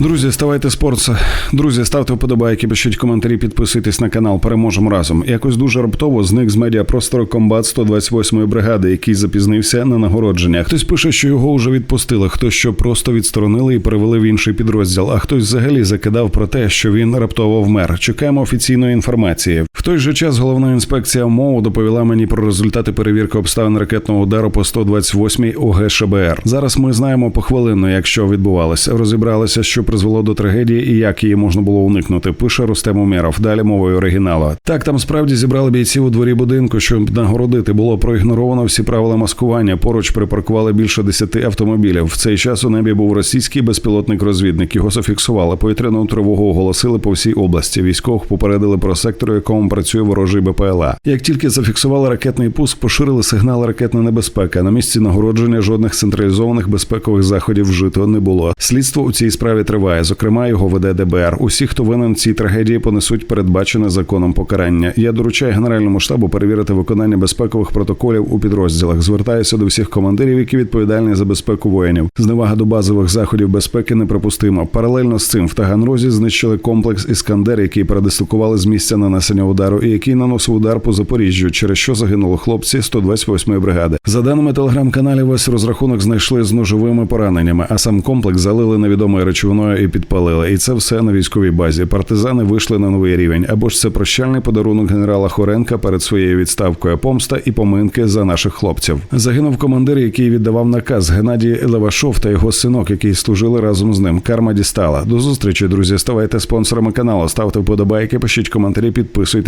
Друзі, ставайте спортса. Друзі, ставте вподобайки, пишіть коментарі, підписуйтесь на канал. Переможемо разом. Якось дуже раптово зник з медіапростору комбат 128-ї бригади, який запізнився на нагородження. Хтось пише, що його вже відпустили, хтось що просто відсторонили і перевели в інший підрозділ. А хтось взагалі закидав про те, що він раптово вмер. Чекаємо офіційної інформації. В той же час головна інспекція МОУ доповіла мені про результати перевірки обставин ракетного удару по 128-й ОГ ШБР. Зараз ми знаємо похвилинно, як що відбувалося. Розібралися, що призвело до трагедії і як її можна було уникнути. Пише Рустем Умєров. Далі мовою оригіналу. Так, там справді зібрали бійців у дворі будинку, щоб нагородити. Було проігноровано всі правила маскування. Поруч припаркували більше десяти автомобілів. В цей час у небі був російський безпілотник-розвідник. Його зафіксували. Повітряну тривогу оголосили по всій області. Військових попередили про сектор, якому працює ворожий БПЛА. Як тільки зафіксували ракетний пуск, поширили сигнал ракетна небезпека. На місці нагородження жодних централізованих безпекових заходів вжито не було. Слідство у цій справі триває. Зокрема, його веде ДБР. Усі, хто винен цій трагедії, понесуть передбачене законом покарання. Я доручаю генеральному штабу перевірити виконання безпекових протоколів у підрозділах. Звертаюся до всіх командирів, які відповідальні за безпеку воїнів. Зневага до базових заходів безпеки неприпустима. Паралельно з цим в Таганрозі знищили комплекс Іскандер, який передислокували з місця нанесення удару, і який наносив удар по Запоріжжю, через що загинули хлопці 128-ї бригади. За даними телеграм-каналів, весь розрахунок знайшли з ножовими пораненнями, а сам комплекс залили невідомою речовиною і підпалили. І це все на військовій базі. Партизани вийшли на новий рівень. Або ж це прощальний подарунок генерала Хоренка перед своєю відставкою помста і поминки за наших хлопців. Загинув командир, який віддавав наказ Геннадій Левашов та його синок, які служили разом з ним. Карма дістала. До зустрічі, друзі. Ставайте спонсорами каналу, ставте вподобайки, пишіть коментарі,